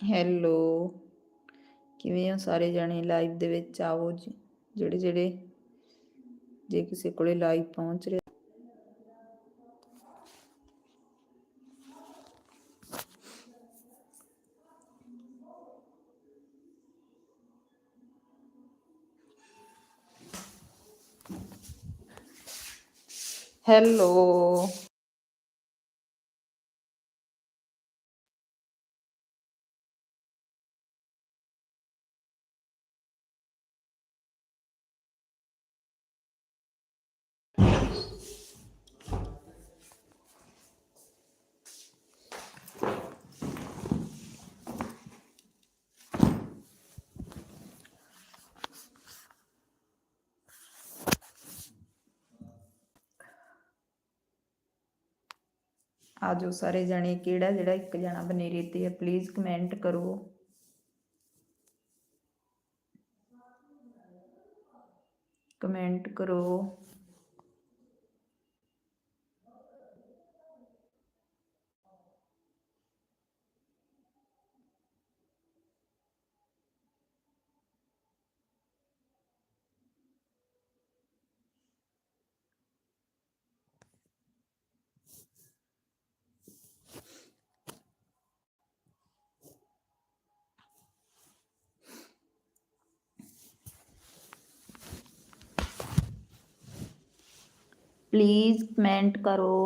Hello ਕਿਵੇਂ ਆ ਸਾਰੇ ਜਣੇ ਲਾਈਵ ਦੇ ਵਿੱਚ? ਆਓ ਜੀ। ਜਿਹੜੇ ਜਿਹੜੇ ਜੇ ਕਿਸੇ ਕੋਲੇ ਲਾਈਵ ਪਹੁੰਚ ਰਿਹਾ। ਹੈਲੋ ਆਜੋ ਸਾਰੇ ਜਣੇ ਕਿਹੜਾ ਜਿਹੜਾ ਇੱਕ ਜਣਾ ਬਨੇਰੇ ਤੇ ਹੈ ਪਲੀਜ਼ ਕਮੈਂਟ ਕਰੋ ਕਮੈਂਟ ਕਰੋ ਪਲੀਜ਼ ਕਮੈਂਟ ਕਰੋ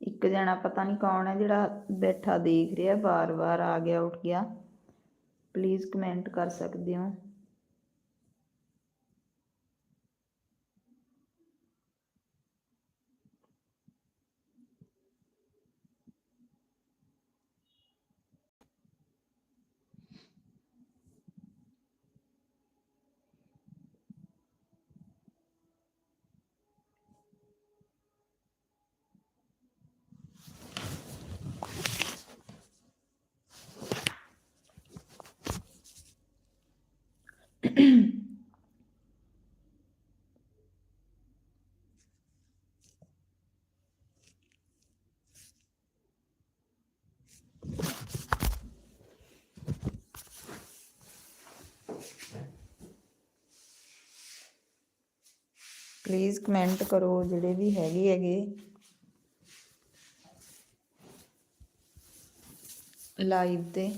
ਇੱਕ ਜਣਾ ਪਤਾ ਨਹੀਂ ਕੌਣ ਹੈ ਜਿਹੜਾ ਬੈਠਾ ਦੇਖ ਰਿਹਾ ਬਾਰ-ਬਾਰ ਆ ਗਿਆ ਉੱਠ ਗਿਆ ਪਲੀਜ਼ ਕਮੈਂਟ ਕਰ ਸਕਦੇ ਹੋ ਪਲੀਜ਼ ਕਮੈਂਟ ਕਰੋ ਜਿਹੜੇ ਵੀ ਹੈਗੇ ਹੈਗੇ। ਲਾਈਵ ਤੇ।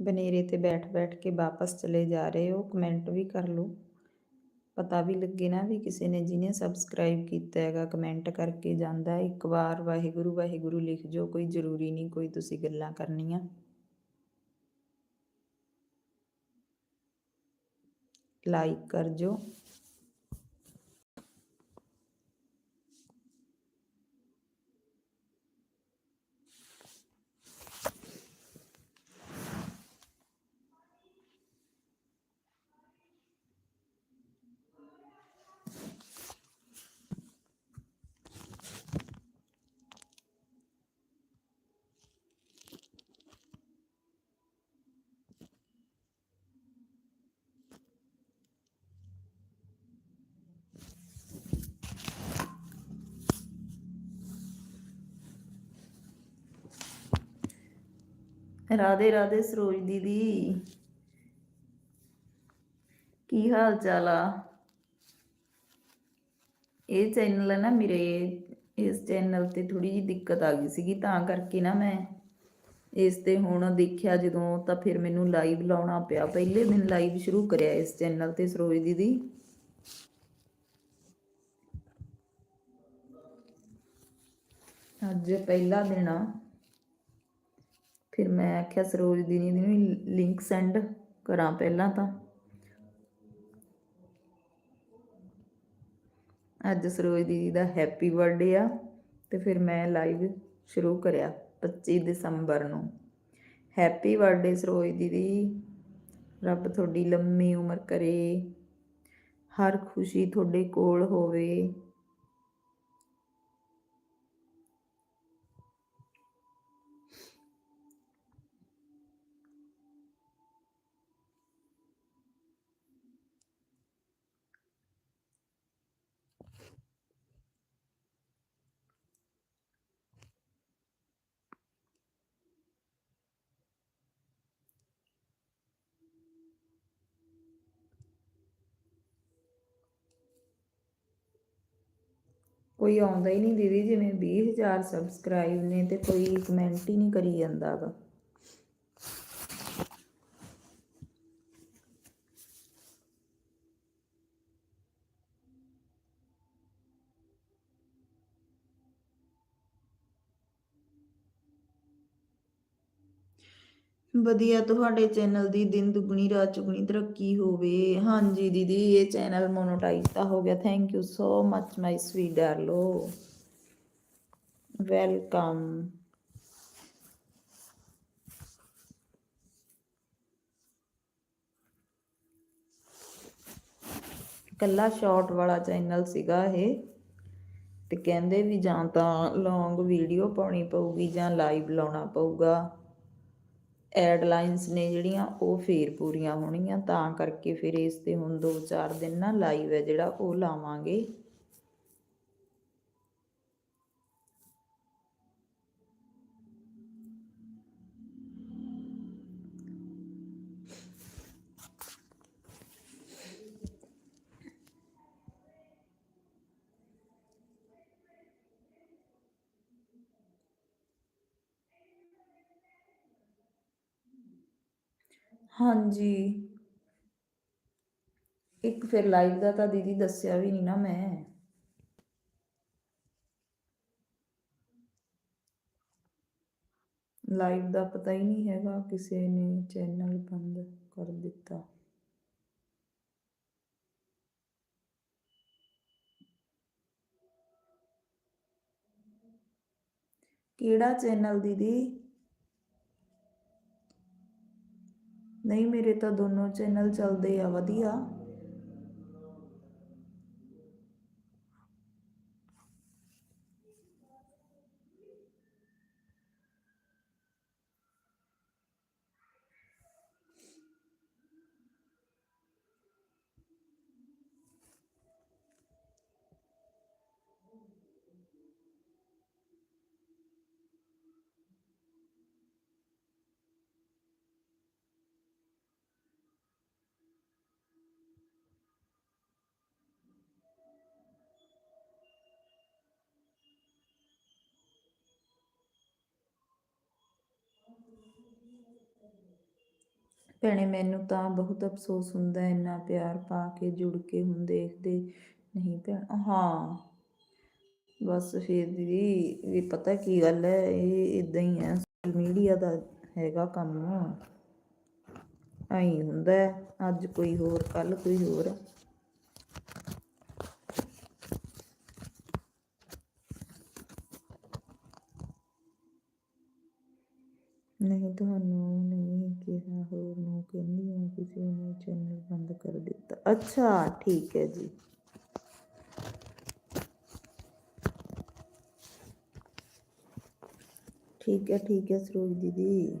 ਬਨੇਰੇ ਤੇ ਬੈਠ-ਬੈਠ ਕੇ ਵਾਪਸ ਚਲੇ ਜਾ ਰਹੇ ਹੋ ਕਮੈਂਟ ਵੀ ਕਰ ਲਓ। ਪਤਾ ਵੀ ਲੱਗੇ ਨਾ ਵੀ ਕਿਸੇ ਨੇ ਜਿਹਨੇ ਸਬਸਕ੍ਰਾਈਬ ਕੀਤਾ ਹੈਗਾ ਕਮੈਂਟ ਕਰਕੇ ਜਾਂਦਾ ਇੱਕ ਵਾਰ ਵਾਹਿਗੁਰੂ ਵਾਹਿਗੁਰੂ ਲਿਖ ਜੋ, ਕੋਈ ਜ਼ਰੂਰੀ ਨਹੀਂ, ਕੋਈ ਤੁਸੀਂ ਗੱਲਾਂ ਕਰਨੀਆਂ। ਲਾਈਕ ਕਰ ਜੋ। ਰਾਧੇ ਰਾਧੇ ਸਰੋਜ ਦੀਦੀ। ਕੀ ਹਾਲ ਚਾਲ ਆ? ਇਹ ਚੈਨਲ ਹੈ ਨਾ ਮੇਰੇ, ਇਸ ਚੈਨਲ ਤੇ ਥੋੜੀ ਜਿਹੀ ਦਿੱਕਤ ਆ ਗਈ ਸੀਗੀ, ਤਾਂ ਕਰਕੇ ਨਾ ਮੈਂ ਇਸ ਤੇ ਹੁਣ ਦੇਖਿਆ ਜਦੋਂ ਤਾਂ ਫਿਰ ਮੈਨੂੰ ਲਾਈਵ ਲਾਉਣਾ ਪਿਆ। ਪਹਿਲੇ ਦਿਨ ਲਾਈਵ ਸ਼ੁਰੂ ਕਰਿਆ ਇਸ ਚੈਨਲ ਤੇ ਸਰੋਜ ਦੀਦੀ। ਅੱਜ ਪਹਿਲਾ ਦਿਨ ਆ। ਫਿਰ ਮੈਂ ਆਖਿਆ ਸਰੋਜ ਦੀਦੀ ਨੂੰ ਵੀ ਲਿੰਕ ਸੈਂਡ ਕਰਾਂ ਪਹਿਲਾਂ ਤਾਂ। ਅੱਜ ਸਰੋਜ ਦੀਦੀ ਦਾ ਹੈਪੀ ਬਰਥਡੇ ਆ ਤੇ ਫਿਰ ਮੈਂ ਲਾਈਵ ਸ਼ੁਰੂ ਕਰਿਆ 25 ਦਸੰਬਰ ਨੂੰ। ਹੈਪੀ ਬਰਥਡੇ ਸਰੋਜ ਦੀਦੀ। ਰੱਬ ਤੁਹਾਡੀ ਲੰਮੀ ਉਮਰ ਕਰੇ। ਹਰ ਖੁਸ਼ੀ ਤੁਹਾਡੇ ਕੋਲ ਹੋਵੇ। ਕੋਈ ਆਉਂਦਾ ਹੀ ਨਹੀਂ ਦੀਦੀ, ਜਿਵੇਂ 20000 ਸਬਸਕ੍ਰਾਈਬ ਨੇ ਤੇ ਕੋਈ ਕਮੈਂਟ ਹੀ ਨਹੀਂ ਕਰੀ ਜਾਂਦਾ ਵਾ ਵਧੀਆ ਤੁਹਾਡੇ ਚੈਨਲ ਦੀ ਦਿਨ ਦੁਗਣੀ, ਰਾਤ ਚੁਗਣੀ ਤਰੱਕੀ ਹੋਵੇ। ਹਾਂਜੀ ਦੀਦੀ, ਇਹ ਚੈਨਲ ਮੋਨੋਟਾਈਜ਼ ਤਾਂ ਹੋ ਗਿਆ। Thank you so much my sweet ਡਾਰਲੋ welcome ਕੱਲਾ ਸ਼ਾਰਟ ਵਾਲਾ ਚੈਨਲ ਸੀਗਾ ਇਹ। ਤੇ ਕਹਿੰਦੇ ਵੀ ਜਾਂ ਤਾਂ ਲੌਂਗ ਵੀਡੀਓ ਪਾਉਣੀ ਪਊਗੀ ਜਾਂ ਲਾਈਵ ਲਾਉਣਾ ਪਊਗਾ। ਐਡਲਾਈਨਸ ਨੇ ਜਿਹੜੀਆਂ ਉਹ ਫੇਰ ਪੂਰੀਆਂ ਹੋਣਗੀਆਂ, ਤਾਂ ਕਰਕੇ ਫਿਰ ਇਸ ਤੇ ਹੁਣ 2-4 ਦਿਨ ਨਾ ਲਾਈਵ ਹੈ ਜਿਹੜਾ ਉਹ ਲਾਵਾਂਗੇ। ਹਾਂਜੀ। ਇੱਕ ਫਿਰ ਲਾਈਵ ਦਾ ਤਾਂ ਦੀਦੀ ਦੱਸਿਆ ਵੀ ਨਹੀਂ ਨਾ ਮੈਂ। ਲਾਈਵ ਦਾ ਪਤਾ ਹੀ ਨਹੀਂ ਹੈਗਾ ਕਿਸੇ ਨੇ ਚੈਨਲ ਬੰਦ ਕਰ ਦਿੱਤਾ। ਕਿਹੜਾ ਚੈਨਲ ਦੀਦੀ? ਨਹੀਂ ਮੇਰੇ ਤਾਂ ਦੋਨੋਂ ਚੈਨਲ ਚੱਲਦੇ ਆ ਵਧੀਆ। ਭੈਣੇ, ਮੈਨੂੰ ਤਾਂ ਬਹੁਤ ਅਫਸੋਸ ਹੁੰਦਾ ਇੰਨਾ ਪਿਆਰ ਪਾ ਕੇ ਜੁੜ ਕੇ ਹੁਣ ਦੇਖਦੇ। ਨਹੀਂ ਭੈਣ, ਹਾਂ। ਬਸ ਫਿਰ ਦੀਦੀ, ਵੀ ਪਤਾ ਕੀ ਗੱਲ ਹੈ ਇਹ ਇਦਾਂ ਹੀ ਹੈ ਸੋਸ਼ਲ ਮੀਡੀਆ ਦਾ ਹੈਗਾ ਕੰਮ। ਐਂ ਹੁੰਦਾ ਅੱਜ ਕੋਈ ਹੋਰ ਕੱਲ ਕੋਈ ਹੋਰ। ਨਹੀਂ, ਤੁਹਾਨੂੰ ਨਹੀਂ ਕਿਹਾ ਹੋਰ ਨੂੰ ਕਹਿੰਦੀ ਹਾਂ ਕਿਸੇ ਨੇ ਚੈਨਲ ਬੰਦ ਕਰ ਦਿੱਤਾ ਅੱਛਾ ਠੀਕ ਹੈ ਜੀ ਠੀਕ ਹੈ ਠੀਕ ਹੈ ਸਰੋਜ ਦੀਦੀ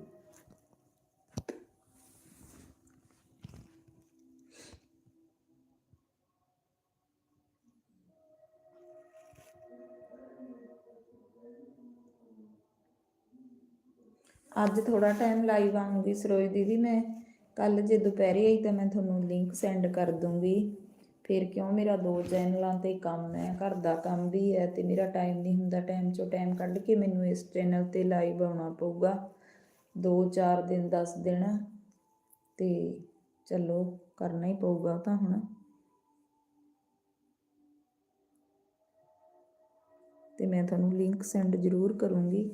ਅੱਜ ਥੋੜਾ ਟਾਈਮ ਲਾਈਵ ਆਉਂਗੀ ਸਰੋਜ ਦੀਦੀ ਮੈਂ ਕੱਲ ਜੇ ਦੁਪਹਿਰੇ ਆਈ ਤਾਂ ਮੈਂ ਤੁਹਾਨੂੰ ਲਿੰਕ ਸੈਂਡ ਕਰ ਦੂੰਗੀ। ਫਿਰ ਕਿਉਂ ਮੇਰਾ ਦੋ ਚੈਨਲਾਂ ਤੇ ਕੰਮ ਹੈ, ਘਰ ਦਾ ਕੰਮ ਵੀ ਹੈ ਤੇ ਮੇਰਾ ਟਾਈਮ ਨਹੀਂ ਹੁੰਦਾ ਟਾਈਮ ਚੋਂ ਟਾਈਮ ਕੱਢ ਕੇ ਮੈਨੂੰ ਇਸ ਚੈਨਲ ਤੇ ਲਾਈਵ ਆਉਣਾ ਪਊਗਾ। 2-4 ਦਿਨ 10 ਦਿਨ ਤੇ ਚਲੋ, ਕਰਨਾ ਹੀ ਪਊਗਾ ਤਾਂ ਹੁਣ। ਤੇ ਮੈਂ ਤੁਹਾਨੂੰ ਲਿੰਕ ਸੈਂਡ ਜ਼ਰੂਰ ਕਰੂੰਗੀ।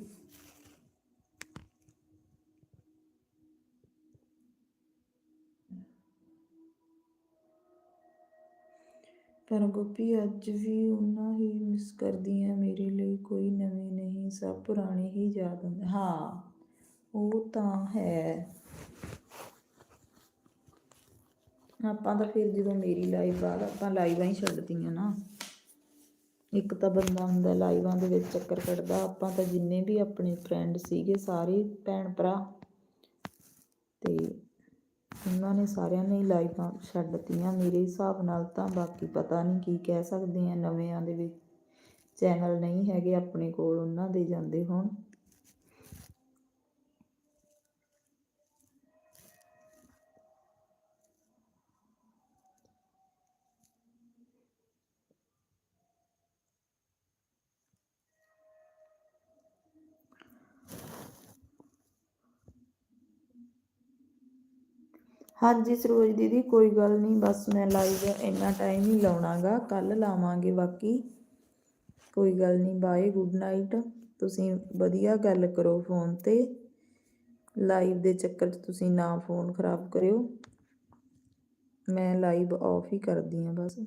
ਪਰ ਗੋਪੀ ਅੱਜ ਵੀ ਉਹਨਾਂ ਹੀ ਮਿਸ ਕਰਦੀ ਆ ਮੇਰੇ ਲਈ ਕੋਈ ਨਵੇਂ ਨਹੀਂ, ਸਭ ਪੁਰਾਣੇ ਹੀ ਯਾਦ ਹੁੰਦੇ। ਹਾਂ, ਉਹ ਤਾਂ ਹੈ। ਆਪਾਂ ਤਾਂ ਫਿਰ ਜਦੋਂ ਮੇਰੀ ਲਾਈਵ ਬਾਅਦ ਆਪਾਂ ਲਾਈਵਾਂ ਹੀ ਛੱਡਦੀਆਂ ਨਾ। ਇੱਕ ਤਾਂ ਬੰਦਾ ਹੁੰਦਾ ਲਾਈਵਾਂ ਦੇ ਵਿੱਚ ਚੱਕਰ ਕੱਢਦਾ, ਆਪਾਂ ਤਾਂ ਜਿੰਨੇ ਵੀ ਆਪਣੇ ਫਰੈਂਡ ਸੀਗੇ, ਸਾਰੇ ਭੈਣ ਭਰਾ ਤੇ ਉਹਨਾਂ ਨੇ ਸਾਰਿਆਂ ਨੇ ਹੀ ਲਾਈਵਾਂ ਛੱਡਤੀਆਂ ਮੇਰੇ ਹਿਸਾਬ ਨਾਲ ਤਾਂ ਬਾਕੀ ਪਤਾ ਨਹੀਂ ਕੀ ਕਹਿ ਸਕਦੇ ਆ। ਨਵਿਆਂ ਦੇ ਵਿੱਚ ਚੈਨਲ ਨਹੀਂ ਹੈਗੇ ਆਪਣੇ ਕੋਲ, ਉਹਨਾਂ ਦੇ ਜਾਂਦੇ ਹੋਣ। ਹਾਂਜੀ ਸਰੋਜ ਦੀਦੀ, ਕੋਈ ਗੱਲ ਨਹੀਂ, ਬਸ ਮੈਂ ਲਾਈਵ ਇੰਨਾ ਟਾਈਮ ਹੀ ਲਾਉਣਾਗਾ ਕੱਲ ਲਾਵਾਂਗੇ ਬਾਕੀ। ਕੋਈ ਗੱਲ ਨਹੀਂ ਬਾਏ ਗੁੱਡ ਨਾਈਟ ਤੁਸੀਂ ਵਧੀਆ ਗੱਲ ਕਰੋ ਫੋਨ ਤੇ। ਲਾਈਵ ਦੇ ਚੱਕਰ 'ਚ ਤੁਸੀਂ ਨਾ ਫੋਨ ਖਰਾਬ ਕਰਿਓ। ਮੈਂ ਲਾਈਵ ਆਫ ਹੀ ਕਰਦੀ ਹਾਂ ਬਸ।